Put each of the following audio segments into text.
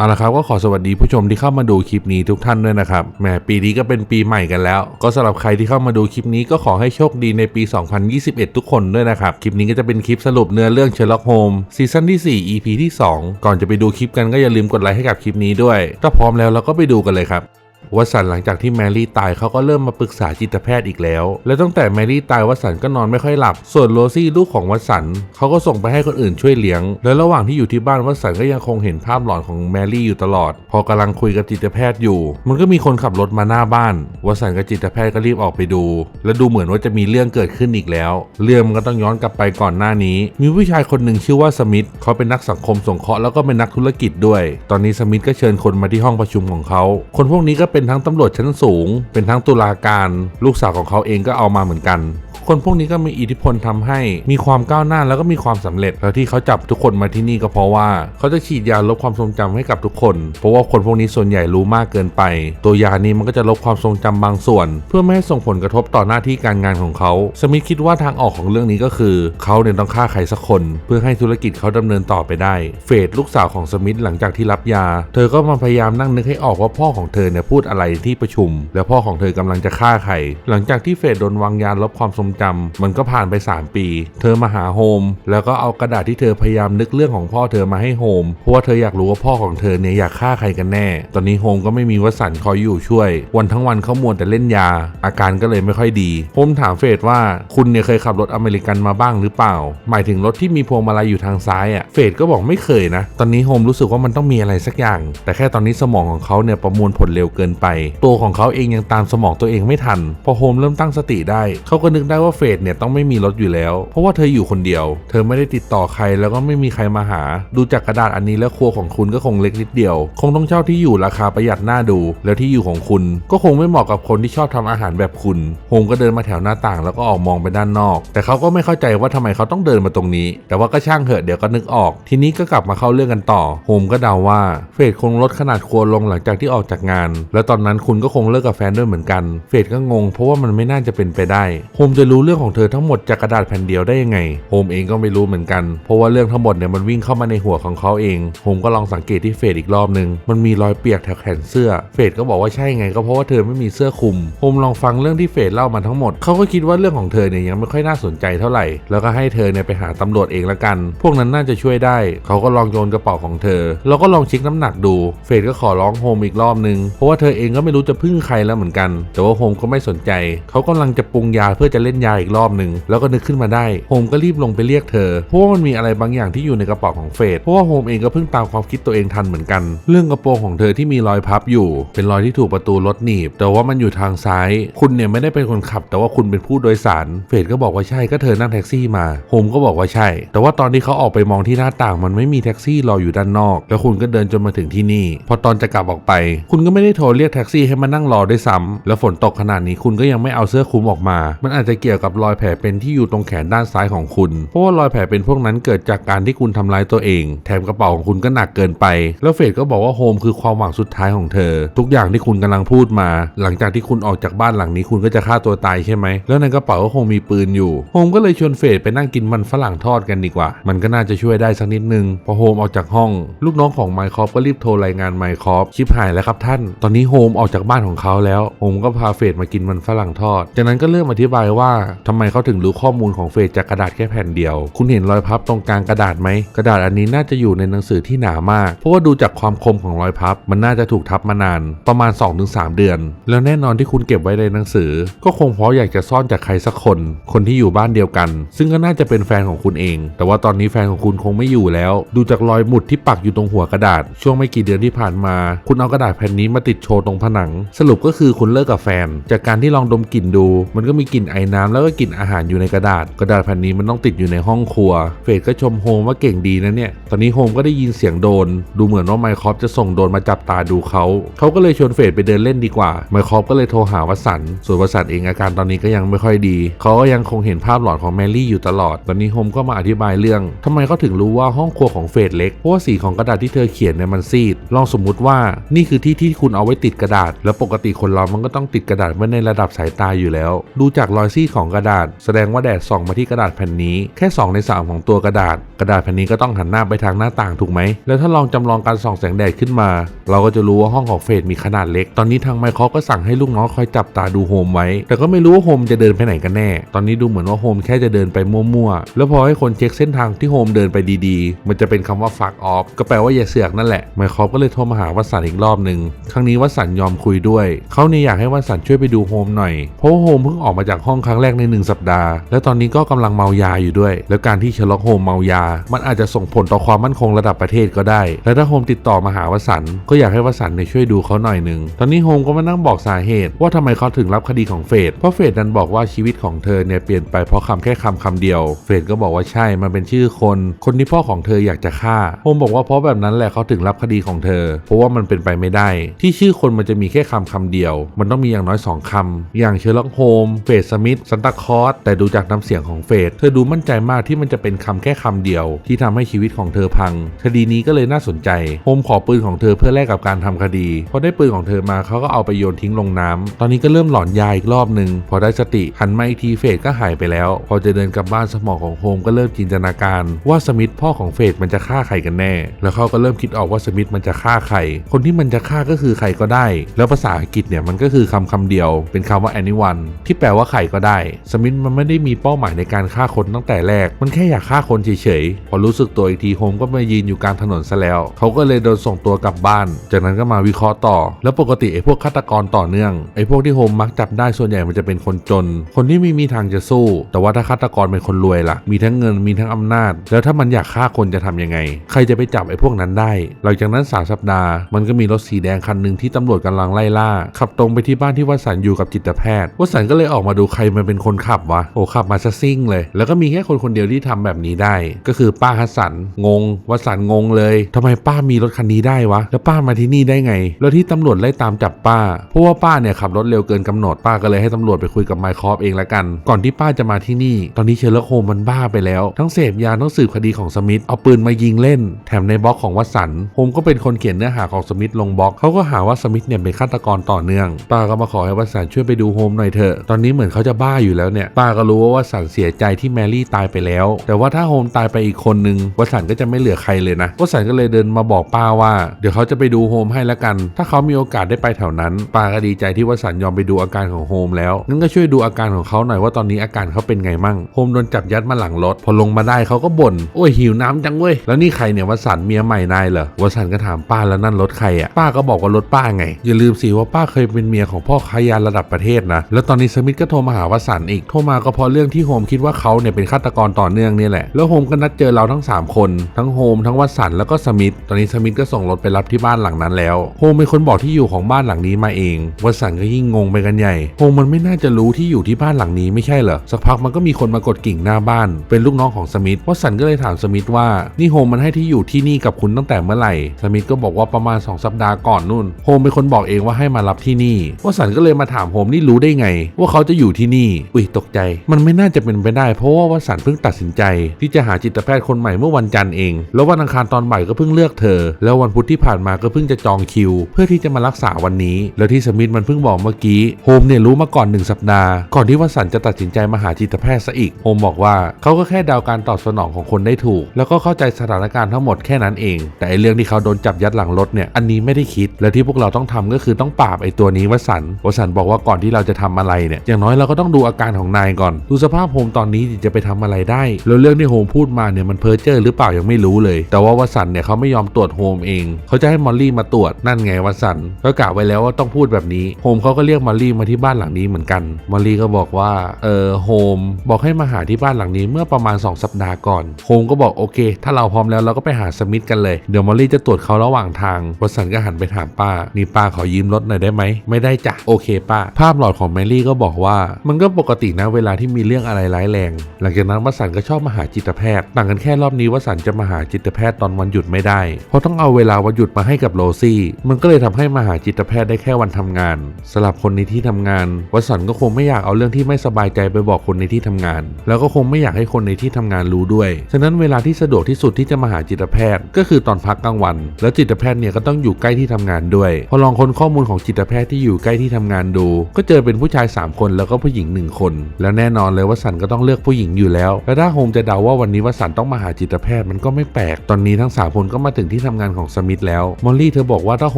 เอาละครับก็ขอสวัสดีผู้ชมที่เข้ามาดูคลิปนี้ทุกท่านด้วยนะครับแหมปีนี้ก็เป็นปีใหม่กันแล้ว ก็สำหรับใครที่เข้ามาดูคลิปนี้ก็ขอให้โชคดีในปี 2021 ทุกคนด้วยนะครับ คลิปนี้ก็จะเป็นคลิปสรุปเนื้อเรื่องเชลล็อกโฮมซีซั่นที่ 4 EP ที่ 2 ก่อนจะไปดูคลิปกันก็อย่าลืมกดไลค์ให้กับคลิปนี้ด้วย ถ้าพร้อมแล้วเราก็ไปดูกันเลยครับ วัสันหลังจากที่แมรี่ตายเขาก็เริ่มมาปรึกษาจิตแพทย์อีกแล้ว และตั้งแต่แมรี่ตายวัสันก็นอนไม่ค่อยหลับ ส่วนโรซี่ลูกของวัสันเขาก็ส่งไปให้คนอื่นช่วยเลี้ยง และระหว่างที่อยู่ที่บ้านวัสันก็ยังคงเห็นภาพหลอนของแมรี่อยู่ตลอด พอกำลังคุยกับจิตแพทย์อยู่ มันก็มีคนขับรถมาหน้าบ้านวัสันกับจิตแพทย์ก็รีบออกไปดู และดูเหมือนว่าจะมีเรื่องเกิดขึ้นอีกแล้ว เรื่องมันก็ต้องย้อนกลับไปก่อนหน้านี้ มีผู้ชายคนหนึ่งชื่อว่าสมิธเขาเป็นนักสังคมสงเคราะห์แล้วก็เป็นนักธุรกิจด้วย ตอนนี้สมิธก็เชิญคนมาที่ห้องประชุมของเขา คนพวกนี้ก็เป็น็นทั้งตำรวจชั้นสูง เป็นทั้งตุลาการ ลูกสาวของเขาเองก็เอามาเหมือนกัน คนพวกนี้ก็มีอิทธิพลทำให้มีความก้าวหน้าแล้วก็มีความสำเร็จ แล้วที่เขาจับทุกคนมาที่นี่ก็เพราะว่า เขาจะฉีดยาลบความทรงจำให้กับทุกคน เพราะว่าคนพวกนี้ส่วนใหญ่รู้มากเกินไป ตัวยานี้มันก็จะลบความทรงจำบางส่วน เพื่อไม่ให้ส่งผลกระทบต่อหน้าที่การงานของเขา สมิธคิดว่าทางออกของเรื่องนี้ก็คือ เขาเนี่ยต้องฆ่าใครสักคน เพื่อให้ธุรกิจเขาดำเนินต่อไปได้ เฟดลูกสาวของสมิธหลังจากที่รับยา เธอก็มาพยายามนั่งนึกให้ออกว่าพ่อของเธอเนี่ยพูดอะไรที่ประชุม แล้วพ่อของเธอกำลังจะฆ่าใคร หลังจากที่เฟดโดนวางยาลบความทรงจำมันก็ผ่านไป 3 ปี เธอมาหาโฮม แล้วก็เอากระดาษที่เธอพยายามนึกเรื่องของพ่อเธอมาให้โฮม เพราะว่าเธออยากรู้ว่าพ่อของเธอเนี่ยอยากฆ่าใครกันแน่ ตอนนี้โฮมก็ไม่มีวสันต์คอยอยู่ช่วย วันทั้งวันเขามัวแต่เล่นยา อาการก็เลยไม่ค่อยดี โฮมถามเฟดว่าคุณเนี่ยเคยขับรถอเมริกันมาบ้างหรือเปล่า หมายถึงรถที่มีพวงมาลัยอยู่ทางซ้ายอะ เฟดก็บอกไม่เคยนะ ตอนนี้โฮมรู้สึกว่ามันต้องมีอะไรสักอย่าง แต่แค่ตอนนี้สมองของเขาเนี่ยประมวลผลเร็วเกินไป ตัวของเขาเองยังตามสมองตัวเองไม่ทัน พอโฮมเริ่มตั้งสติได้เขาก็นึกได้ว่าเฟดเนี่ยต้องไม่มีรถอยู่แล้ว เพราะว่าเธออยู่คนเดียว เธอไม่ได้ติดต่อใครแล้วก็ไม่มีใครมาหา ดูจากกระดาษอันนี้แล้วครัวของคุณก็คงเล็กนิดเดียว คงต้องเช่าที่อยู่ราคาประหยัดหน่าดู แล้วที่อยู่ของคุณ ก็คงไม่เหมาะกับคนที่ชอบทำอาหารแบบคุณโฮมก็เดินมาแถวหน้าต่าง แล้วก็ออกมองไปด้านนอก แต่เขาก็ไม่เข้าใจว่าทำไมเขาต้องเดินมาตรงนี้ แต่ว่าก็ช่างเถอะเดี๋ยวก็นึกออก ทีนี้ก็กลับมาเข้าเรื่องกันต่อโฮมก็เดาว่าเฟดคงลดขนาดครัวลงหลังจากที่ออกจากงาน แล้วตอนนั้นคุณก็คงเลิกกับแฟนด้วยเหมือนกัน เฟดก็งงเพราะว่ามันไม่น่าจะเป็นไปได้ โฮมจะรู้เรื่องของเธอทั้งหมดจากกระดาษแผ่นเดียวได้ยังไง โฮมเองก็ไม่รู้เหมือนกัน เพราะว่าเรื่องทั้งหมดเนี่ยมันวิ่งเข้ามาในหัวของเขาเอง โฮมก็ลองสังเกตที่เฟดอีกรอบนึงมันมีรอยเปียกแถวแขนเสื้อ เฟดก็บอกว่าใช่ไงก็เพราะว่าเธอไม่มีเสื้อคลุม โฮมลองฟังเรื่องที่เฟดเล่ามาทั้งหมด เขาก็คิดว่าเรื่องของเธอเนี่ยยังไม่ค่อยน่าสนใจเท่าไหร่ แล้วก็ให้เธอเนี่ยไปหาตำรวจเองละกัน พวกนั้นน่าจะช่วยได้ เขาก็ลองโยนกระเป๋าของเธอ แล้วก็ลองเช็คน้ำหนักดู เฟดก็ขอร้องโฮมอีกรอบนึง เพราะว่าเธอเองก็ไม่รู้จะพึ่งใครแล้วเหมือนกัน แต่ว่าโฮมก็ไม่สนใจ เขากำลังจะปรุงยาเพื่อจะเล่นยาอีกรอบหนึ่งแล้วก็นึกขึ้นมาได้โฮมก็รีบลงไปเรียกเธอเพราะว่ามันมีอะไรบางอย่างที่อยู่ในกระเป๋าของเฟดเพราะว่าโฮมเองก็เพิ่งตามความคิดตัวเองทันเหมือนกัน เรื่องกระโปรงของเธอที่มีรอยพับอยู่ เป็นรอยที่ถูกประตูรถหนีบ แต่ว่ามันอยู่ทางซ้าย คุณเนี่ยไม่ได้เป็นคนขับ แต่ว่าคุณเป็นผู้โดยสาร เฟดก็บอกว่าใช่ก็เธอนั่งแท็กซี่มาโฮมก็บอกว่าใช่ แต่ว่าตอนที่เขาออกไปมองที่หน้าต่างมันไม่มีแท็กซี่รออยู่ด้านนอก แล้วคุณก็เดินจนมาถึงที่นี่ พอตอนจะกลับออกไป คุณก็ไม่ได้โทรเรียกแท็กซี่ให้มานั่งรอด้วยซ้ำแล้วฝนตกขนาดนี้คุณก็ยังไม่เอาเสื้อคลุมออกมา มันอาจจะเกี่ยวกับรอยแผลเป็นที่อยู่ตรงแขนด้านซ้ายของคุณ เพราะว่ารอยแผลเป็นพวกนั้นเกิดจากการที่คุณทำร้ายตัวเอง แถมกระเป๋าของคุณก็หนักเกินไป แล้วเฟดก็บอกว่าโฮมคือความหวังสุดท้ายของเธอ ทุกอย่างที่คุณกำลังพูดมา หลังจากที่คุณออกจากบ้านหลังนี้คุณก็จะฆ่าตัวตายใช่ไหม แล้วในกระเป๋าก็คงมีปืนอยู่ โฮมก็เลยชวนเฟดไปนั่งกินมันฝรั่งทอดกันดีกว่า มันก็น่าจะช่วยได้สักนิดนึง พอโฮมออกจากห้อง ลูกน้องของไมค์คอฟก็รีบโทรรายงานไมค์คอฟชิปหายแล้วครับท่าน ตอนนี้โฮมออกจากบ้านของเขาแล้วโฮมก็พาเฟดมากินมันฝรั่งทอด จากนั้นก็เริ่มอธิบายว่าทำไมเขาถึงรู้ข้อมูลของเฟดจากกระดาษแค่แผ่นเดียว คุณเห็นรอยพับตรงกลางกระดาษไหม กระดาษอันนี้น่าจะอยู่ในหนังสือที่หนามาก เพราะว่าดูจากความคมของรอยพับ มันน่าจะถูกทับมานาน ประมาณ 2-3 เดือน แล้วแน่นอนที่คุณเก็บไว้ในหนังสือ ก็คงเพราะอยากจะซ่อนจากใครสักคน คนที่อยู่บ้านเดียวกัน ซึ่งก็น่าจะเป็นแฟนของคุณเอง แต่ว่าตอนนี้แฟนของคุณคงไม่อยู่แล้ว ดูจากรอยหมุดที่ปักอยู่ตรงหัวกระดาษ ช่วงไม่กี่เดือนที่ผ่านมา คุณเอากระดาษแผ่นนี้มาติดโชวตรงผนัง สรุปก็คือคุณเลิกกับแฟน จากการที่ลองดมกลิ่นดู มันก็มีกลิ่นไอน้ำแล้วก็กลิ่นอาหารอยู่ในกระดาษ กระดาษแผ่นนี้มันต้องติดอยู่ในห้องครัว เฟดก็ชมโฮมว่าเก่งดีนะเนี่ย ตอนนี้โฮมก็ได้ยินเสียงโดน ดูเหมือนว่าไมค์คอฟจะส่งโดนมาจับตาดูเขา เขาก็เลยชวนเฟดไปเดินเล่นดีกว่า ไมค์คอฟก็เลยโทรหาวัสัน ส่วนวัสันเองอาการตอนนี้ก็ยังไม่ค่อยดี เขาก็ยังคงเห็นภาพหลอนของแมรี่อยู่ตลอด ตอนนี้โฮมก็มาอธิบายเรื่องทำไมเขาถึงรู้ว่าห้องครัวของเฟดเล็ก เพราะว่าสีของกระดาษที่เธอเขียนเนี่ยมันซีด ลองสมมุติว่านี่คือที่ที่คุณเอาไว้ติดติดกระดาษ แล้วปกติคนเรามันก็ต้องติดกระดาษไว้ในระดับสายตาอยู่แล้ว ดูจากรอยซี่ของกระดาษ แสดงว่าแดดส่องมาที่กระดาษแผ่นนี้ แค่ 2 ใน 3 ของตัวกระดาษ กระดาษแผ่นนี้ก็ต้องหันหน้าไปทางหน้าต่างถูกไหม แล้วถ้าลองจำลองการส่องแสงแดดขึ้นมา เราก็จะรู้ว่าห้องของเฟดมีขนาดเล็ก ตอนนี้ทางไมค์เคอก็สั่งให้ลูกน้องคอยจับตาดูโฮมไว้ แต่ก็ไม่รู้ว่าโฮมจะเดินไปไหนกันแน่ ตอนนี้ดูเหมือนว่าโฮมแค่จะเดินไปมั่วๆ แล้วพอให้คนเช็คเส้นทางที่โฮมเดินไปดีๆ มันจะเป็นคำว่า fuck off ก็แปลว่าอย่าเสือกนั่นแหละไมค์คอก็เลยโทรมาหาวัสันอีกรอบหนึ่งครั้งนี้วัสนยอมคุยด้วย เขาเนี่ยอยากให้วัสันต์ช่วยไปดูโฮมหน่อย เพราะโฮมเพิ่งออกมาจากห้องครั้งแรกในหนึ่งสัปดาห์ แล้วตอนนี้ก็กำลังเมายาอยู่ด้วย แล้วการที่เชลล็อกโฮมเมายา มันอาจจะส่งผลต่อความมั่นคงระดับประเทศก็ได้ และถ้าโฮมติดต่อมาหาวสันต์ก็อยากให้วสันต์เนี่ยช่วยดูเขาหน่อยหนึ่ง ตอนนี้โฮมก็มานั่งบอกสาเหตุ ว่าทำไมเขาถึงรับคดีของเฟด เพราะเฟดดันบอกว่าชีวิตของเธอเนี่ยเปลี่ยนไปเพราะคำแค่คำคำเดียว เฟดก็บอกว่าใช่ มันเป็นชื่อคน คนที่พ่อของเธออยากจะฆ่า โฮมบอกว่าเพราะแบบนั้นแหละเขาถึงรับคดีของเธอ เพราะว่ามันเป็นไปไม่ได้ ที่ชื่อคนมันจะมีแค่คำคำเดียว มันต้องมีอย่างน้อยสองคำอย่างเชอร์ล็อกโฮมเฟดสมิธซันตาคอสแต่ดูจากน้ำเสียงของเฟดเธอดูมั่นใจมากที่มันจะเป็นคำแค่คำเดียว ที่ทำให้ชีวิตของเธอพัง คดีนี้ก็เลยน่าสนใจโฮมขอปืนของเธอเพื่อแลกกับการทำคดีพอได้ปืนของเธอมาเขาก็เอาไปโยนทิ้งลงน้ำตอนนี้ก็เริ่มหลอนยาอีกรอบหนึ่งพอได้สติหันมาอีกทีเฟดก็หายไปแล้ว พอจะเดินกลับบ้านสมองของโฮมก็เริ่มจินตนาการ ว่าสมิธพ่อของเฟดมันจะฆ่าใครกันแน่ แล้วเขาก็เริ่มคิดออกว่าสมิธมันจะฆ่าใครคนที่มันจะฆ่าก็คือใครก็ได้แล้วภาษาอังกฤษเนี่ยมันก็คือคำคำเดียวเป็นคำว่า anyone ที่แปลว่าใครก็ได้ สมิธมันไม่ได้มีเป้าหมายในการฆ่าคนตั้งแต่แรก มันแค่อยากฆ่าคนเฉยๆ พอรู้สึกตัวอีกทีโฮมก็มายืนอยู่กลางถนนซะแล้ว เขาก็เลยโดนส่งตัวกลับบ้าน จากนั้นก็มาวิเคราะห์ต่อ แล้วปกติไอ้พวกฆาตกรต่อเนื่องไอ้พวกที่โฮมมักจับได้ส่วนใหญ่มันจะเป็นคนจน คนที่ไม่มีทางจะสู้ แต่ว่าถ้าฆาตกรเป็นคนรวยล่ะ มีทั้งเงินมีทั้งอำนาจ แล้วถ้ามันอยากฆ่าคนจะทำยังไง ใครจะไปจับไอ้พวกนั้นได้ หลังจากนั้นสามสัปดาห์มันก็มีรถสีแดงคันหนึ่งที่ตำรวจกำลังไล่ล่า ขับตรงไปที่บ้านที่วสันต์อยู่กับจิตแพทย์วสันต์ก็เลยออกมาดูใครมันเป็นคนขับวะโอ้ขับมาซะซิ่งเลย แล้วก็มีแค่คนคนเดียวที่ทำแบบนี้ได้ ก็คือป้าฮัสสันงงวสันต์งงเลยทำไมป้ามีรถคันนี้ได้วะ แล้วป้ามาที่นี่ได้ไง แล้วที่ตำรวจไล่ตามจับป้าเพราะว่าป้าเนี่ยขับรถเร็วเกินกำหนดป้าก็เลยให้ตำรวจไปคุยกับไมค์คอฟเองละกัน ก่อนที่ป้าจะมาที่นี่ ตอนนี้เชอร์ล็อกโฮมมันบ้าไปแล้ว ทั้งเสพยาทั้งสืบคดีของสมิธเอาปืนมายิงเล่น แถมในบล็อกของวัสันต์โฮมก็เป็นคนเขียนเนื้อหาของสมิธลงบล็อกเขาก็หาว่าสมิธเนี่ยเป็นฆาตกรต่อเนื่อง ป้าก็มาขอให้วัสันช่วยไปดูโฮมหน่อยเถอะ ตอนนี้เหมือนเขาจะบ้าอยู่แล้วเนี่ย ป้าก็รู้ว่าวัสันเสียใจที่แมรี่ตายไปแล้ว แต่ว่าถ้าโฮมตายไปอีกคนนึงวัสันก็จะไม่เหลือใครเลยนะวัสันก็เลยเดินมาบอกป้าว่า เดี๋ยวเขาจะไปดูโฮมให้ละกัน ถ้าเขามีโอกาสได้ไปแถวนั้น ป้าก็ดีใจที่วัสันยอมไปดูอาการของโฮมแล้วงั้นก็ช่วยดูอาการของเขาหน่อยว่าตอนนี้อาการเขาเป็นไงมั่งโฮมโดนจับยัดมาหลังรถพอลงมาได้เขาก็บ่นโอ้ยหิวน้ำจังเว้ยแล้วนี่ใครเนี่ยวสันเมียใหม่นายเหรอวสันก็ถามป้าแล้วนั่นรถใครอะป้าก็บอกว่ารถป้าไงอย่าลืมสิว่าป้าเคยเป็นเมียของพ่อค้ายาระดับประเทศนะ แล้วตอนนี้สมิธก็โทรมาหาวสันอีก โทรมาก็เพราะเรื่องที่โฮมคิดว่าเขาเนี่ยเป็นฆาตกรต่อเนื่องนี่แหละ แล้วโฮมก็นัดเจอเราทั้ง 3 คน ทั้งโฮมทั้งวสันแล้วก็สมิธ ตอนนี้สมิธก็ส่งรถไปรับที่บ้านหลังนั้นแล้ว โฮมเป็นคนบอกที่อยู่ของบ้านหลังนี้มาเอง วสันก็ยิ่งงงไปกันใหญ่ โฮมมันไม่น่าจะรู้ที่อยู่ที่บ้านหลังนี้ไม่ใช่เหรอ สักพักมันก็มีคนมากดกิ่งหน้าบ้าน เป็นลูกน้องของสมิธ วสันก็เลยถามสมิธว่า นี่โฮมมันให้ที่อยู่ที่นี่กับคุณตั้งแต่เมื่อไหร่ สมิธก็บอกว่าประมาณ 2 สัปดาห์ก่อนนู่น โฮมเป็นคนบอกเองว่าให้มารับที่นี่วสันก็เลยมาถามโฮมนี่รู้ได้ไง ว่าเขาจะอยู่ที่นี่ อุ้ยตกใจ มันไม่น่าจะเป็นไปได้ เพราะว่าวสันเพิ่งตัดสินใจ ที่จะหาจิตแพทย์คนใหม่เมื่อวันจันทร์เอง แล้ววันอังคารตอนบ่ายก็เพิ่งเลือกเธอ แล้ววันพุธที่ผ่านมาก็เพิ่งจะจองคิว เพื่อที่จะมารักษาวันนี้ แล้วที่สมิธมันเพิ่งบอกเมื่อกี้โฮมเนี่ยรู้มาก่อนหนึ่งสัปดาห์ก่อนที่วสันจะตัดสินใจมาหาจิตแพทย์ซะอีกโฮมบอกว่าเขาก็แค่เดาการตอบสนองของคนได้ถูก แล้วก็เข้าใจสถานการณ์ทั้งหมดแค่นั้นเอง แต่ไอเรื่องที่เขาโดนจับยัดหลังรถเนี่ยอันนี้ไม่ได้คิดและที่พวกเราต้ององทำก็คือต้องปราบไอตัวนี้วสันวสันบอกว่าก่อนที่เราจะทำอะไรเนี่ยอย่างน้อยเราก็ต้องดูอาการของนายก่อน ดูสภาพโฮมตอนนี้จะไปทำอะไรได้ แล้วเรื่องที่โฮมพูดมาเนี่ยมันเพ้อเจ้อหรือเปล่ายังไม่รู้เลย แต่ว่าวสันเนี่ยเขาไม่ยอมตรวจโฮมเอง เขาจะให้มอลลี่มาตรวจนั่นไงวสันก็กะไว้แล้วว่าต้องพูดแบบนี้โฮมเขาก็เรียกมอลลี่มาที่บ้านหลังนี้เหมือนกันมอลลี่ก็บอกว่าเออโฮมบอกให้มาหาที่บ้านหลังนี้เมื่อประมาณ 2 สัปดาห์ก่อนโฮมก็บอกโอเค ถ้าเราพร้อมแล้วเราก็ไปหาสมิธกันเลยเดี๋ยวมอลลี่จะตรวจเขาระหว่างทางวสันก็หันไปถามป้านี่ป้าขอยืมรถหน่อยได้ไหม ไม่ได้จ้ะ โอเคป้า ภาพหลอดของแมรี่ก็บอกว่า มันก็ปกตินะเวลาที่มีเรื่องอะไรร้ายแรง หลังจากนั้นวสันต์ก็ชอบมาหาจิตแพทย์ ต่างกันแค่รอบนี้วสันต์จะมาหาจิตแพทย์ตอนวันหยุดไม่ได้ เพราะต้องเอาเวลาวันหยุดมาให้กับโรซี่ มันก็เลยทำให้มาหาจิตแพทย์ได้แค่วันทำงานสำหรับคนในที่ทำงาน วสันต์ก็คงไม่อยากเอาเรื่องที่ไม่สบายใจไปบอกคนในที่ทำงาน แล้วก็คงไม่อยากให้คนในที่ทำงานรู้ด้วย ฉะนั้นเวลาที่สะดวกที่สุดที่จะมาหาจิตแพทย์ ก็คือตอนพักกลางวัน แล้วจิตแพทย์เนี่ยก็ต้องอยู่ใกล้ที่ทำงานด้วยพอลองค้นข้อมูลของจิตแพทย์ที่อยู่ใกล้ที่ทำงานดู ก็เจอเป็นผู้ชาย 3 คนแล้วก็ผู้หญิง 1 คน แล้วแน่นอนเลยว่าสันก็ต้องเลือกผู้หญิงอยู่แล้ว และถ้าโฮมจะเดาว่าวันนี้ว่าสันต้องมาหาจิตแพทย์มันก็ไม่แปลก ตอนนี้ทั้งสามคนก็มาถึงที่ทำงานของสมิธแล้ว มอลลี่เธอบอกว่าถ้าโฮ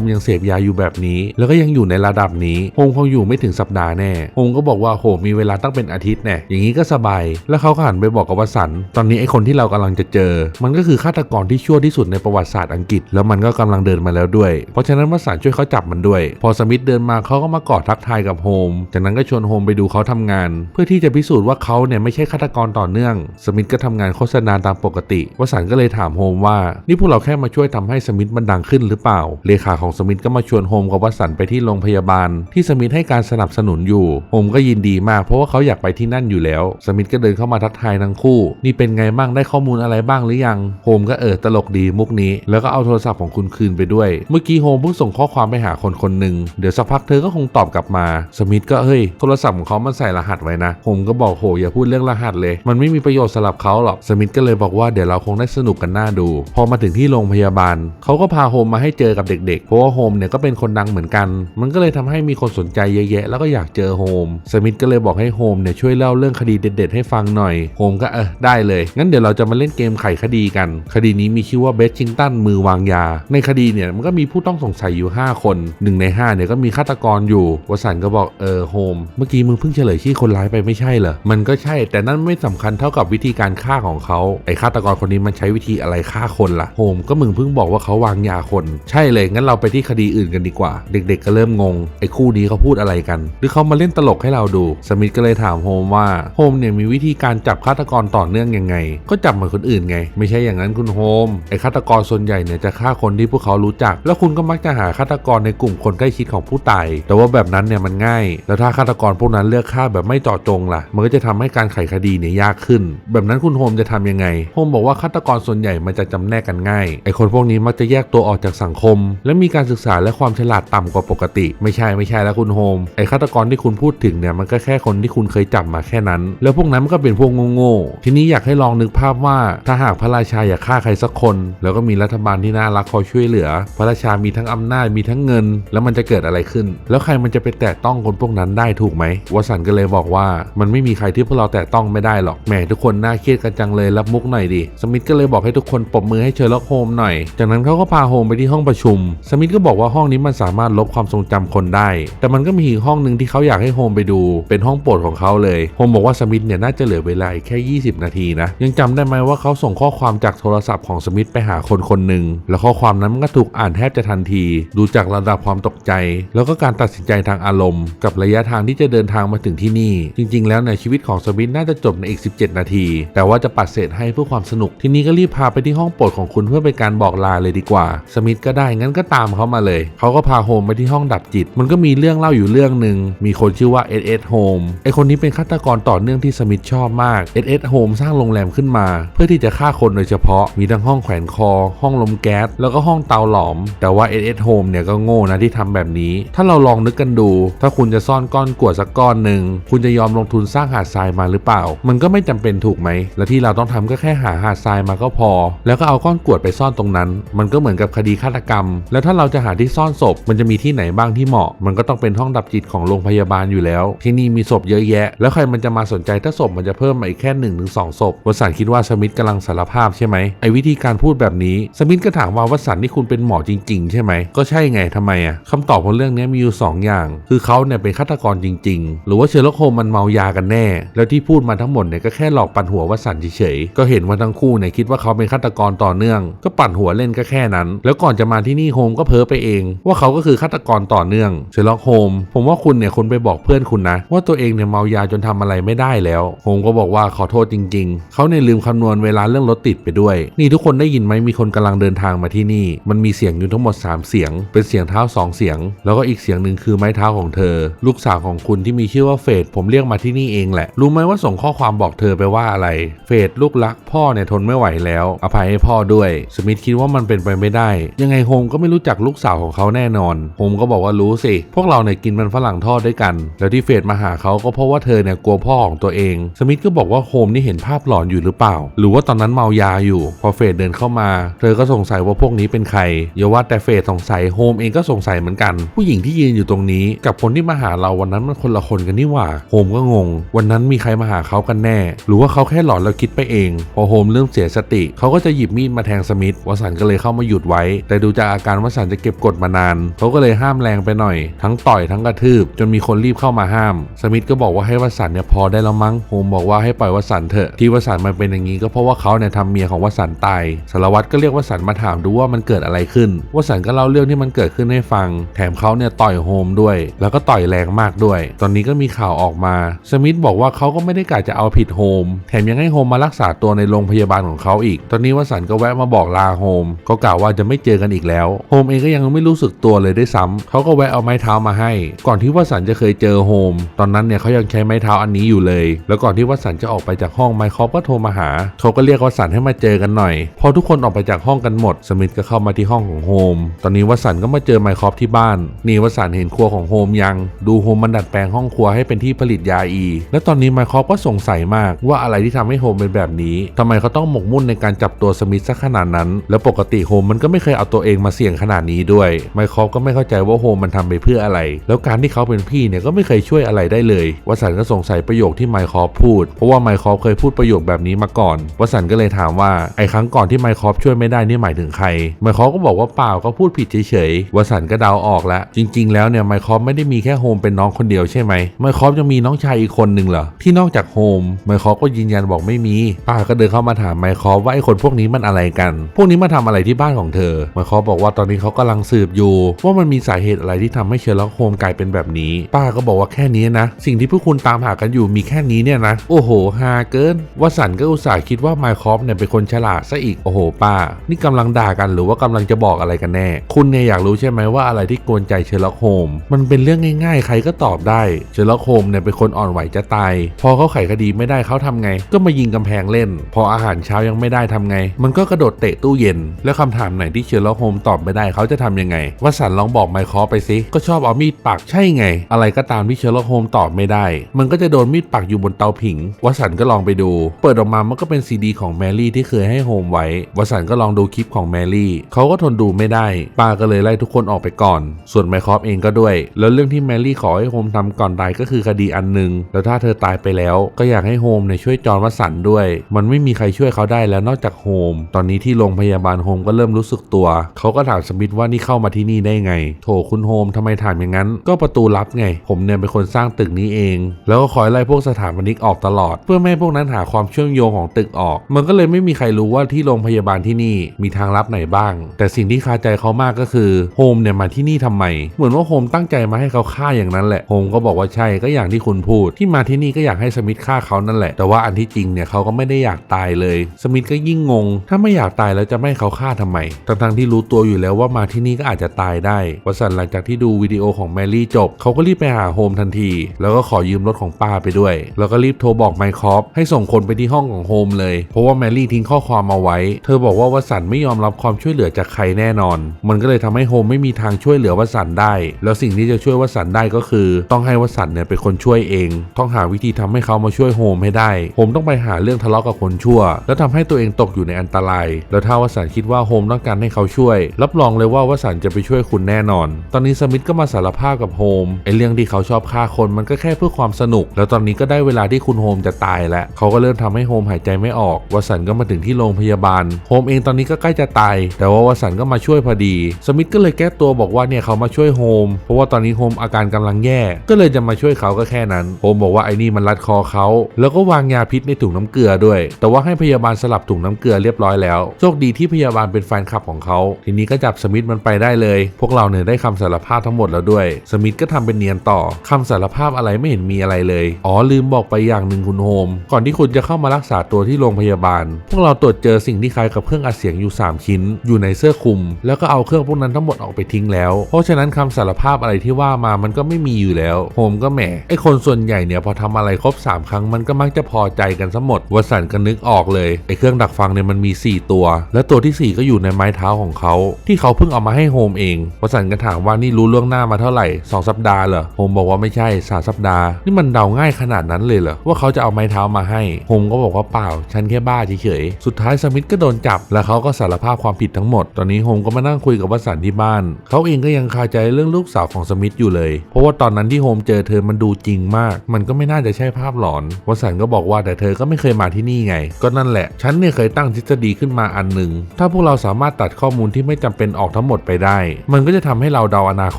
มยังเสพยาอยู่แบบนี้ แล้วก็ยังอยู่ในระดับนี้โฮมคงอยู่ไม่ถึงสัปดาห์แน่โฮมก็บอกว่าโฮมมีเวลาตั้งเป็นอาทิตย์แน่อย่างนี้ก็สบาย แล้วเขาก็หันไปบอกกับวสัน ตอนนี้ไอ้คนที่เรากำลังจะเจอ มันก็คือฆาตกรที่ชั่วที่สุดในประวัติศาสตร์อังกฤษ แล้วมันก็กำลังเดินมาแล้วด้วย เพราะฉะนั้นวสันช่วยเขาจับมันด้วย พอสมิธเดินมาเขาก็มากอดทักทายกับโฮม จากนั้นก็ชวนโฮมไปดูเขาทำงาน เพื่อที่จะพิสูจน์ว่าเขาเนี่ยไม่ใช่ฆาตกรต่อเนื่อง สมิธก็ทำงานโฆษณาตามปกติวสันก็เลยถามโฮมว่านี่พวกเราแค่มาช่วยทำให้สมิธมันดังขึ้นหรือเปล่า เลขาของสมิธก็มาชวนโฮมกับวสันไปที่โรงพยาบาล ที่สมิธให้การสนับสนุนอยู่โฮมก็ยินดีมากเพราะว่าเขาอยากไปที่นั่นอยู่แล้ว สมิธก็เดินเข้ามาทักทายทั้งคู่ นี่เป็นไงบ้างได้ข้อมูลอะไรบ้างหรือยังโฮมก็เออตลกดีมุกนี้ แล้วก็เอาโทรศัพท์ของคุณคืนไปด้วย เมื่อกี้โฮมเพิ่งส่งข้อความไปหาคนคนหนึ่งเดี๋ยวสักพักเธอก็คงตอบกลับมา สมิธก็เฮ้ยโทรศัพท์ของเขามันใส่รหัสไว้นะโฮมก็บอกโหอย่าพูดเรื่องรหัสเลย มันไม่มีประโยชน์สำหรับเขาหรอก สมิธก็เลยบอกว่าเดี๋ยวเราคงได้สนุกกันหน้าดู พอมาถึงที่โรงพยาบาล เขาก็พาโฮมมาให้เจอกับเด็กๆ เพราะว่าโฮมเนี่ยก็เป็นคนดังเหมือนกัน มันก็เลยทำให้มีคนสนใจเยอะแยะ แล้วก็อยากเจอโฮม สมิธก็เลยบอกให้โฮมเนี่ยช่วยเล่าเรื่องคดีเด็ด ๆ ให้ฟังหน่อย โฮมก็เออได้เลย งั้นเดี๋ยวเราจะมาเล่นเกมไขคดีกัน คดีนี้มีชื่อว่าเบสชิงตันมือวางยา ในคดีเนี่ยมันก็มีผู้ต้องสงสัยอยู่ 5คนหนึ่งใน5เนี่ยก็มีฆาตกรอยู่วสันก็บอกเออโฮมเมื่อกี้มึงเพิ่งเฉลยชื่อคนร้ายไปไม่ใช่เหรอมันก็ใช่ แต่นั่นไม่สำคัญเท่ากับวิธีการฆ่าของเขาไอ้ฆาตกรคนนี้มันใช้วิธีอะไรฆ่าคนล่ะโฮมก็มึงเพิ่งบอกว่าเขาวางยาคน ใช่เลยงั้นเราไปที่คดีอื่นกันดีกว่า เด็ก ๆ ก็เริ่มงงไอ้คู่นี้เขาพูดอะไรกัน หรือเขามาเล่นตลกให้เราดูสมิธก็เลยถามโฮมว่าโฮมเนี่ยมีวิธีการจับฆาตกรต่อเนื่องยังไง ก็จับเหมือนคนอื่นไง ไม่ใช่อย่างนั้นคุณโฮมไอ้ฆาตกรส่วนใหญ่เนี่ยจะฆ่าคนที่พวกเขารู้จัก แล้วคุณก็มักจะหาฆาตกกรในกลุ่มคนใกล้ชิดของผู้ตาย แต่ว่าแบบนั้นเนี่ยมันง่าย แล้วถ้าฆาตกรพวกนั้นเลือกฆ่าแบบไม่เจาะจงล่ะ มันก็จะทำให้การไขคดีเนี่ยยากขึ้น แบบนั้นคุณโฮมจะทำยังไง โฮมบอกว่าฆาตกรส่วนใหญ่มันจะจำแนกกันง่าย ไอ้คนพวกนี้มักจะแยกตัวออกจากสังคม และมีการศึกษาและความฉลาดต่ำกว่าปกติ ไม่ใช่ไม่ใช่แล้วคุณโฮม ไอ้ฆาตกรที่คุณพูดถึงเนี่ยมันก็แค่คนที่คุณเคยจับมาแค่นั้น แล้วพวกนั้นมันก็เป็นพวกโง่ๆ ทีนี้อยากให้ลองนึกภาพว่าถ้าหากพระราชาอยากฆ่าใครสักคน แล้วก็มีรัฐบาลที่น่ารักคอยช่วยเหลือ พระราชามีทั้งอำนาจมีทั้งเงิน แล้วมันจะเกิดอะไรขึ้น แล้วใครมันจะไปแตะต้องคนพวกนั้นได้ถูกไหมวสันต์ก็เลยบอกว่ามันไม่มีใครที่พวกเราแตะต้องไม่ได้หรอกแหมทุกคนน่าเครียดกันจังเลยรับมุกหน่อยดิสมิธก็เลยบอกให้ทุกคนปรบมือให้เชอร์ล็อกโฮมหน่อย จากนั้นเขาก็พาโฮมไปที่ห้องประชุม สมิธก็บอกว่าห้องนี้มันสามารถลบความทรงจำคนได้ แต่มันก็มีอีกห้องหนึ่งที่เขาอยากให้โฮมไปดู เป็นห้องโปรดของเขาเลยโฮมบอกว่าสมิธเนี่ยน่าจะเหลือเวลาแค่ 20 นาทีนะ ยังจำได้ไหมว่าเขาส่งข้อความจากโทรศัพท์ของสมิธไปหาคนคนหนึ่งแล้วข้อความนั้นมันก็ถูกอ่านแทบจะทันที ดูจากระดับความตกใจ แล้วก็การตัดสินใจทางอารมณ์ กับระยะทางที่จะเดินทางมาถึงที่นี่ จริง ๆ แล้วในชีวิตของสมิธน่าจะจบในอีก 17 นาที แต่ว่าจะปัดเศษให้เพื่อความสนุก ทีนี้ก็รีบพาไปที่ห้องโปรดของคุณเพื่อเป็นการบอกลาเลยดีกว่า สมิธก็ได้งั้นก็ตามเขามาเลย เขาก็พาโฮมไปที่ห้องดับจิต มันก็มีเรื่องเล่าอยู่เรื่องหนึ่งมีคนชื่อว่าเอ็ดเอ็ดโฮมไอคนนี้เป็นฆาตกรต่อเนื่องที่สมิธชอบมากเอ็ดเอ็ดโฮมสร้างโรงแรมขึ้นมา เพื่อที่จะฆ่าคนโดยเฉพาะมีทั้งห้องแขวนคอ ห้องลมแก๊สแล้วก็ห้องเตาหลอม แต่ว่าเอ็ดเอ็ดโฮมเนี่ยก็โง่นะที่ทำแบบนี้ ถ้าเราลองนึกกันดู ถ้าคุณจะซ่อนก้อนกวดสักก้อนหนึ่งคุณจะยอมลงทุนสร้างหาดทรายมาหรือเปล่า มันก็ไม่จำเป็นถูกไหม และที่เราต้องทำก็แค่หาหาดทรายมาก็พอ แล้วก็เอาก้อนกวดไปซ่อนตรงนั้น มันก็เหมือนกับคดีฆาตกรรม แล้วถ้าเราจะหาที่ซ่อนศพ มันจะมีที่ไหนบ้างที่เหมาะ มันก็ต้องเป็นห้องดับจิตของโรงพยาบาลอยู่แล้ว ที่นี่มีศพเยอะแยะ แล้วใครมันจะมาสนใจถ้าศพมันจะเพิ่มมาอีกแค่1นถึงสศพวสันต์คิดว่าสมิธกำลังสารภาพใช่ไหมไอ้วิธีการพูดแบบนี้สมิธก็ถามว่าวสันนี่คุณเป็นหมอจริง ๆ ใช่ไหมก็ใช่ไงทำไมอะคำตอบของเรื่องนี้มีอยู่ 2 อย่าง คือเขาเนี่ยเป็นฆาตกรจริง ๆ หรือว่าเชอร์ล็อกโฮมมันเมายากันแน่ แล้วที่พูดมาทั้งหมดเนี่ยก็แค่หลอกปั่นหัววสันเฉยๆก็เห็นว่าทั้งคู่เนี่ยคิดว่าเขาเป็นฆาตกรต่อเนื่อง ก็ปั่นหัวเล่นก็แค่นั้น แล้วก่อนจะมาที่นี่โฮมก็เพ้อไปเอง ว่าเขาก็คือฆาตกรต่อเนื่องเชอร์ล็อกโฮมผมว่าคุณเนี่ยคนไปบอกเพื่อนคุณนะ ว่าตัวเองเนี่ยเมายาจนทำอะไรไม่ได้แล้วโฮมก็บอกว่าขอโทษจริง ๆเขาเนี่ยลืมคำนวณเวลาเรื่องรถติดไปด้วย นี่ทุกคนได้ยินไหมมีคนกำลังเดินทางมาที่นี่ มันมีเสียงอยู่ทั้งหมด 3 เสียงเป็นเสียงเท้า2เสียง แล้วก็อีกเสียงหนึ่งคือไม้เท้าของเธอ ลูกสาวของคุณที่มีชื่อว่าเฟดผมเรียกมาที่นี่เองแหละ รู้ไหมว่าส่งข้อความบอกเธอไปว่าอะไร เฟดลูกรักพ่อเนี่ยทนไม่ไหวแล้ว อภัยให้พ่อด้วย สมิธคิดว่ามันเป็นไปไม่ได้ ยังไงโฮมก็ไม่รู้จักลูกสาวของเขาแน่นอนโฮมก็บอกว่ารู้สิ พวกเราเนี่ยกินมันฝรั่งทอดด้วยกัน แล้วที่เฟดมาหาเขาก็เพราะว่าเธอเนี่ยกลัวพ่อของตัวเอง สมิธก็บอกว่าโฮมนี่เห็นภาพหลอนอยู่หรือเปล่า หรือว่าตอนนั้นเมายาอยู่ พอเฟดเดินเข้ามา เธอก็สงสัยว่าพวกนี้เป็นใครอย่าว่าแต่เฟดสงสัยโฮมเององก็สงสัยเหมือนกัน ผู้หญิงที่ยืนอยู่ตรงนี้ กับคนที่มาหาเราวันนั้นมันคนละคนกันนี่หว่าโฮมก็งง วันนั้นมีใครมาหาเขากันแน่ หรือว่าเขาแค่หลอนแล้วคิดไปเอง พอโฮมเริ่มเสียสติ เขาก็จะหยิบมีดมาแทงสมิธวสันต์ก็เลยเข้ามาหยุดไว้ แต่ดูจากอาการวสันต์จะเก็บกดมานาน เขาก็เลยห้ามแรงไปหน่อย ทั้งต่อยทั้งกระทืบ จนมีคนรีบเข้ามาห้าม สมิธก็บอกว่าให้วสันต์เนี่ยพอได้แล้วมั้งโฮมบอกว่าให้ปล่อยวสันต์เถอะ ที่วสันต์มันเป็นอย่างนี้ก็เพราะว่าเขาเนี่ยทำเมียของวสันต์ตายสารวัตรก็เรียกวสันมาถามดูว่ามันเกิดอะไรขึ้นวสันก็เล่าเรื่องที่มันเกิดขึ้นให้ฟัง แถมเขาเนี่ยต่อยโฮมด้วย แล้วก็ต่อยแรงมากด้วย ตอนนี้ก็มีข่าวออกมา สมิธบอกว่าเขาก็ไม่ได้กะจะเอาผิดโฮม แถมยังให้โฮมมารักษาตัวในโรงพยาบาลของเขาอีก ตอนนี้วสันต์ก็แวะมาบอกลาโฮม ก็กล่าวว่าจะไม่เจอกันอีกแล้ว โฮมเองก็ยังไม่รู้สึกตัวเลยด้วยซ้ำเขาก็แวะเอาไม้เท้ามาให้ ก่อนที่วสันต์จะเคยเจอโฮม ตอนนั้นเนี่ยเขายังใช้ไม้เท้าอันนี้อยู่เลย แล้วก่อนที่วสันต์จะออกไปจากห้องไมค์คอปก็โทรมาหา เขาก็เรียกวสันต์ให้มาเจอกันหน่อย พอทุกคนออกไปจากห้องกันหมด สมิธก็เข้ามาที่ห้องของโฮม ตอนนี้วสันก็มาเจอไมค์คอปที่บ้านนี่วสันเห็นครัวของโฮมยัง ดูโฮมมันดัดแปลงห้องครัวให้เป็นที่ผลิตยาอี และตอนนี้ไมค์คอปก็สงสัยมากว่าอะไรที่ทำให้โฮมเป็นแบบนี้ทำไมเขาต้องหมกมุ่นในการจับตัวสมิธซะขนาดนั้น แล้วปกติโฮมมันก็ไม่เคยเอาตัวเองมาเสี่ยงขนาดนี้ด้วยไมค์คอปก็ไม่เข้าใจว่าโฮมมันทำไปเพื่ออะไร แล้วการที่เขาเป็นพี่เนี่ยก็ไม่เคยช่วยอะไรได้เลยวสันก็สงสัยประโยคที่ไมค์คอปพูด เพราะว่าไมค์คอปเคยพูดประโยคแบบนี้มาก่อนวสันก็เลยถามว่าไอ้ครั้งก่อนที่ไมค์คอปช่วยไม่ได้นี่หมายถึงใครไมค์คอปก็บอกว่าเปล่าก็พูดผิดเฉยวสันก็เดาออกแล้ว จริง ๆ แล้วเนี่ยไมค์คอปไม่ได้มีแค่โฮมเป็นน้องคนเดียวใช่ไหมไมค์คอปยังมีน้องชายอีกคนหนึ่งเหรอที่นอกจากโฮมไมค์คอปก็ยืนยันบอกไม่มีป้าก็เดินเข้ามาถามไมค์คอปว่าไอ้คนพวกนี้มันอะไรกัน พวกนี้มาทำอะไรที่บ้านของเธอไมค์คอปบอกว่าตอนนี้เขากำลังสืบอยู่ ว่ามันมีสาเหตุอะไรที่ทำให้เชอร์ล็อกโฮมกลายเป็นแบบนี้ ป้าก็บอกว่าแค่นี้นะสิ่งที่พวกคุณตามหากันอยู่มีแค่นี้เนี่ยนะ โอ้โหฮาเกินวสันก็อุตส่าห์คิดว่าไมค์คอปเนี่ยเป็นคนฉลาดซะอีกโอ้โหป้า นี่กำลังด่ากันหรือว่ากำลังจะบอกอะไรกันแน่ คุณเนี่ยอยากรู้ใช่ไหมว่าอะไรที่กวนใจเชอร์ล็อกโฮมมันเป็นเรื่องง่ายๆ ใครก็ตอบได้เชอร์ล็อกโฮมเนี่ยเป็นคนอ่อนไหวจะตาย พอเขาไขคดีไม่ได้เขาทำไง ก็มายิงกำแพงเล่น พออาหารเช้ายังไม่ได้ทำไง มันก็กระโดดเตะตู้เย็น แล้วคำถามไหนที่เชอร์ล็อกโฮมตอบไม่ได้เขาจะทำยังไงวสันลองบอกไมค์คอไปสิก็ชอบเอามีดปักใช่ไง อะไรก็ตามที่เชอร์ล็อกโฮมตอบไม่ได้ มันก็จะโดนมีดปักอยู่บนเตาผิงวสันก็ลองไปดู เปิดออกมามันก็เป็นซีดีของแมรี่ที่เคยให้โฮมไว้วสันก็ลองดูคลิปของแมรี่เขาก็ทนดูไม่ได้ป้าก็เลยไล่ทุกคนออกไปก่อน ส่วนไมคอฟเองก็ด้วย แล้วเรื่องที่แมรี่ขอให้โฮมทำก่อนตายก็คือคดีอันหนึ่งแล้วถ้าเธอตายไปแล้ว ก็อยากให้โฮมเนี่ยช่วยจอห์นวสันด้วย มันไม่มีใครช่วยเขาได้แล้วนอกจากโฮมตอนนี้ที่โรงพยาบาลโฮมก็เริ่มรู้สึกตัวเขาก็ถามสมิธว่านี่เข้ามาที่นี่ได้ไง โถคุณโฮมทำไมถามอย่างนั้น ก็ประตูลับไง ผมเนี่ยเป็นคนสร้างตึกนี้เอง แล้วก็คอยไล่พวกสถาปนิกออกตลอด เพื่อไม่ให้พวกนั้นหาความเชื่อมโยงของตึกออก มันก็เลยไม่มีใครรู้ว่าที่โรงพยาบาลที่นี่มีทางลับไหนบ้าง แต่สิ่งที่คาใจเขามากก็คือโฮมเนี่ยมาที่นี่ทำไม เหมือนว่าโฮมตั้งใจมาให้เขาฆ่าอย่างนั้นแหละโฮมก็บอกว่าใช่ก็อย่างที่คุณพูด ที่มาที่นี่ก็อยากให้สมิธฆ่าเขานั่นแหละ แต่ว่าอันที่จริงเนี่ยเขาก็ไม่ได้อยากตายเลย สมิธก็ยิ่งงง ถ้าไม่อยากตายแล้วจะไม่ให้เขาฆ่าทำไมทั้งๆที่รู้ตัวอยู่แล้วว่ามาที่นี่ก็อาจจะตายได้วสันหลังจากที่ดูวิดีโอของแมรี่จบเขาก็รีบไปหาโฮมทันที แล้วก็ขอยืมรถของป้าไปด้วย แล้วก็รีบโทรบอกไมค์คอฟให้ส่งคนไปที่ห้องของโฮมเลย เพราะว่าแมรี่ทิ้งข้อความมาไว้ เธอบอกว่าวสันไม่ยอมรับความช่วยเหลือจากใครแน่นอน มันก็เลยทำให้โฮมไม่มีทางช่วยเหลือวสันได้ แล้วสิ่งที่จะช่วยวสันได้ก็คือ ต้องให้วสันเนี่ยเป็นคนช่วยเอง ต้องหาวิธีทำให้เขามาช่วยโฮมให้ได้โฮมต้องไปหาเรื่องทะเลาะกับคนชั่ว แล้วทำให้ตัวเองตกอยู่ในอันตราย แล้วถ้าวสันคิดว่าโฮมต้องการให้เขาช่วย รับรองเลยว่าวสันจะไปช่วยคุณแน่นอน ตอนนี้สมิธก็มาสารภาพกับโฮมไอเรื่องที่เขาชอบฆ่าคนมันก็แค่เพื่อความสนุก แล้วตอนนี้ก็ได้เวลาที่คุณโฮมจะตายแล้วเขาก็เริ่มทำให้โฮมหายใจไม่ออกวสันก็มาถึงที่โรงพยาบาลโฮมเองตอนนี้ก็ใกล้จะตาย แต่ว่าวสันก็มาช่วยพอดี สมิธก็เลยแก้ตัวบอกว่าเนี่ยเขามาช่วยโฮมเพราะว่าตอนนี้โฮมอาการกำลังแย่ ก็เลยจะมาช่วยเขาก็แค่นั้นโฮมบอกว่าไอ้นี่มันรัดคอเขา แล้วก็วางยาพิษในถุงน้ำเกลือด้วย แต่ว่าให้พยาบาลสลับถุงน้ำเกลือเรียบร้อยแล้วโชคดีที่พยาบาลเป็นแฟนคลับของเขา ทีนี้ก็จับสมิธมันไปได้เลย พวกเราเนี่ยได้คำสารภาพทั้งหมดแล้วด้วย สมิธก็ทำเป็นเนียนต่อคำสารภาพอะไรไม่เห็นมีอะไรเลย อ๋อลืมบอกไปอย่างหนึ่งคุณโฮม ก่อนที่คุณจะเข้ามารักษาตัวที่โรงพยาบาล พวกเราตรวจเจอสิ่งที่คล้ายกับเครื่องอัดเสียงอยู่ 3 ชิ้น อยู่ในเสื้อคลุม แล้วก็เอาเครื่องพวกนั้นทั้งหมดออกไปทิ้งแล้ว เพราะฉะนั้นคำสารภาพอะไรที่ว่ามามันก็ไม่มีอยู่แล้วโฮมก็แหมไอคนส่วนใหญ่เนี่ยพอทำอะไรครบ 3 ครั้งมันก็มักจะพอใจกันซะหมดวสันก็นึกออกเลยไอเครื่องดักฟังเนี่ยมันมี 4 ตัว และตัวทีสี่4 ก็อยู่ในไม้เท้าของเขา ที่เขาเพิ่งเอามาให้โฮมเองวสันก็ถามว่านี่รู้ล่วงหน้ามาเท่าไหร่สองสัปดาห์เหรอโฮมบอกว่าไม่ใช่สามสัปดาห์นี่มันเดาง่ายขนาดนั้นเลยเหรอว่าเขาจะเอาไม้เท้ามาให้โฮมก็บอกว่าเปล่า ฉันแค่บ้าเฉยๆสุดท้ายสมิธก็โดนจับ แล้วเขาก็สารภาพความผิดทั้งหมด ตอนนี้โฮมก็มานั่งคุยกับวสันที่บ้านบ้าน เขาเองก็ยังคาใจเรื่องลูกสาวของสมิธอยู่เลย เพราะว่าตอนนั้นที่โฮมเจอเธอมันดูจริงมาก มันก็ไม่น่าจะใช่ภาพหลอนวสันต์ก็บอกว่าแต่เธอก็ไม่เคยมาที่นี่ไง ก็นั่นแหละ ฉันเนี่ยเคยตั้งทฤษฎีขึ้นมาอันหนึ่ง ถ้าพวกเราสามารถตัดข้อมูลที่ไม่จำเป็นออกทั้งหมดไปได้ มันก็จะทำให้เราเดาอนาค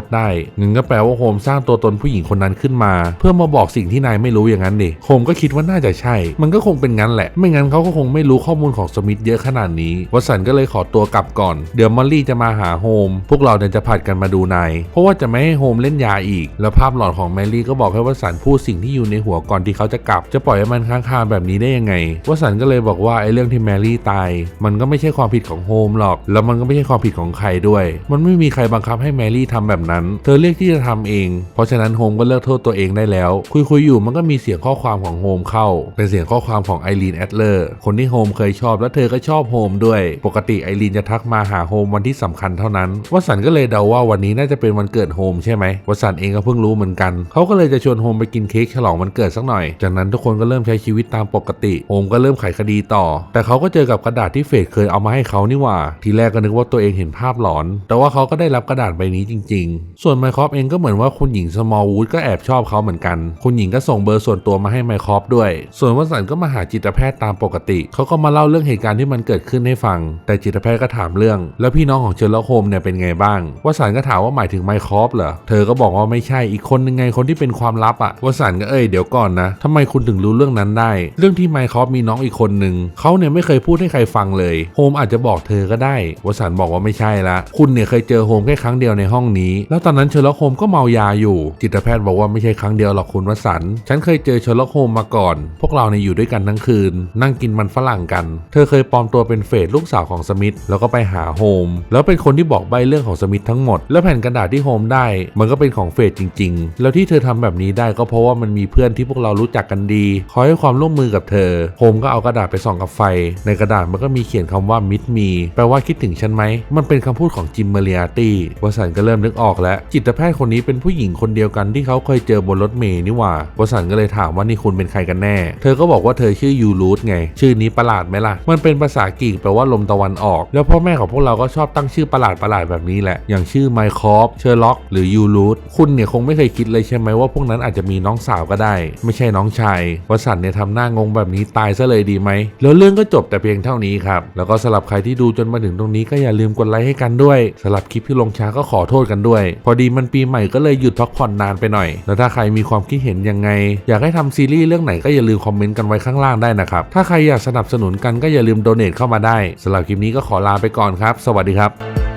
ตได้งั้นก็แปลว่าโฮมสร้างตัวตนผู้หญิงคนนั้นขึ้นมา เพื่อมาบอกสิ่งที่นายไม่รู้อย่างนั้นดิโฮมก็คิดว่าน่าจะใช่ มันก็คงเป็นงั้นแหละ ไม่งั้นเขาก็คงไม่รู้ข้อมูลของสมิธเยอะขนาดนี้วสันก็เลยขอตัวกลับก่อน เดี๋ยวมอลลี่จะมาหาโฮมพวกเราเนี่ยจะผัดกันมาดูนายเพราะว่าจะไม่ให้โฮมเล่นยาอีก แล้วภาพหลอนของแมรี่ก็บอกให้วสันพูดสิ่งที่อยู่ในหัวก่อนที่เขาจะกลับ จะปล่อยให้มันค้างคาแบบนี้ได้ยังไงวสันก็เลยบอกว่าไอ้เรื่องที่แมรี่ตาย มันก็ไม่ใช่ความผิดของโฮมหรอก แล้วมันก็ไม่ใช่ความผิดของใครด้วย มันไม่มีใครบังคับให้แมรี่ทำแบบนั้น เธอเลือกที่จะทำเอง เพราะฉะนั้นโฮมก็เลิกโทษตัวเองได้แล้ว คุยคุยๆอยู่มันก็มีเสียงข้อความของโฮมเข้า เป็นเสียงข้อความของไอรีนแอดเลอร์ คนที่โฮมเคยชอบและเธอก็ชอบโฮมด้วย ปกติไอรีนจะทักมาหาโฮมวันที่สำคัญเท่านั้นวสันก็เลยเดาว่าวันนี้น่าจะเป็นวันเกิดโฮมใช่ไหมวสันเองก็เพิ่งรู้เหมือนกัน เขาก็เลยจะชวนโฮมไปกินเค้กฉลองวันเกิดสักหน่อย จากนั้นทุกคนก็เริ่มใช้ชีวิตตามปกติ โฮมก็เริ่มไขคดีต่อ แต่เขาก็เจอกับกระดาษที่เฟดเคยเอามาให้เขานี่หว่า ทีแรกก็นึกว่าตัวเองเห็นภาพหลอน แต่ว่าเขาก็ได้รับกระดาษใบนี้จริง ๆ ส่วนไมครอฟเองก็เหมือนว่าคุณหญิงสมอลวูดก็แอบชอบเขาเหมือนกัน คุณหญิงก็ส่งเบอร์ส่วนตัวมาให้ไมครอฟด้วย ส่วนวสันก็มาหาจิตแพทย์ตามปกติ เขาก็มาเล่าเรื่องเหตุการณ์ที่มันเกิดขึ้นให้ฟัง แต่จิตแพทย์ก็ถามเรื่อง แล้วพี่น้องของเชอร์ล็อกโฮมเนี่ยเป็นไงบ้าง วสันก็ถามว่าหมายถึงไมครอฟเหรอ เธอก็บอกว่าไม่ใช่อีกคนนึงไงคนที่เป็นความลับอะวสันก็เอ้ยเดี๋ยวก่อนนะทำไมคุณถึงรู้เรื่องนั้นได้ เรื่องที่ไมครอฟมีน้องอีกคนนึงเขาเนี่ยไม่เคยพูดให้ใครฟังเลย โฮมอาจจะบอกเธอก็ได้ วสันบอกว่าไม่ใช่ละ คุณเนี่ยเคยเจอโฮมแค่ครั้งเดียวในห้องนี้ แล้วตอนนั้นเชอร์ล็อกโฮมก็เมายาอยู่ จิตแพทย์บอกว่าไม่ใช่ครั้งเดียวหรอกคุณวสัน ฉันเคยเจอเชอร์ล็อกโฮมมาก่อน พวกเราเนี่ยอยู่ด้วยกันทั้งคืน นั่งกินมันฝรั่งกัน เธอเคยปลอมตัวเป็นเฟดลูกสาวของสมิธแล้วก็ไปหาโฮม แล้วเป็นคนที่บอกใบเรื่องของสมิธทั้งหมด แล้วแผ่นกระดาษที่โฮมได้ มันก็เป็นของเฟดจริง ๆ แล้วที่เธอทำแบบนี้ได้ก็เพราะว่ามันมีเพื่อนที่พวกเรารู้จักกันดี คอยให้ความร่วมมือกับเธอ โฮมก็เอากระดาษไปส่องกับไฟ ในกระดาษมันก็มีเขียนคำว่ามิดมีแปลว่าคิดถึงฉันไหม มันเป็นคำพูดของจิมเมเรียตี้วสันก็เริ่มนึกออกแล้ว จิตแพทย์คนนี้เป็นผู้หญิงคนเดียวกันที่เขาเคยเจอบนรถเมล์นี่หว่าวสันก็เลยถามว่านี่คุณเป็นใครกันแน่ เธอก็บอกว่าเธอชื่อยูรูทไง ชื่อนี้ประหลาดไหมล่ะ มันเป็นภาษากรีกแปลว่าลมตะวันออก แล้วพ่อแม่ของพวกเราก็ชอบตั้งชื่อประหลาดประหลาดแบบนี้แหละ อย่างชื่อไมคอฟเชอร์ล็อกหรือยูรูทคุณเนี่ยคงไม่เคยคิดเลยใช่ไหมว่าพวกนั้นอาจจะมีน้องสาวก็ได้ ไม่ใช่น้องชายวสันเนี่ยทำหน้างงแบบนี้ตายซะเลยดีไหม แล้วเรื่องก็จบแต่เพียงเท่านี้ครับ แล้วก็สำหรับใครที่ดูจนมาถึงตรงนี้ก็อย่าลืมกดไลค์ให้กันด้วยสำหรับคลิปที่ลงช้าก็ขอโทษกันด้วย พอดีมันปีใหม่ก็เลยหยุดพักผ่อนนานไปหน่อย แล้วถ้าใครมีความคิดเห็นยังไง อยากให้ทำซีรีส์เรื่องไหนก็อย่าลืมคอมเมนต์กันไว้ข้างล่างได้นะครับ ถ้าใครอยากสนับสนุนกันก็อย่าลืมโดเนทเข้ามาได้สำหรับคลิปนี้ก็ขอลาไปก่อนครับ สวัสดีครับ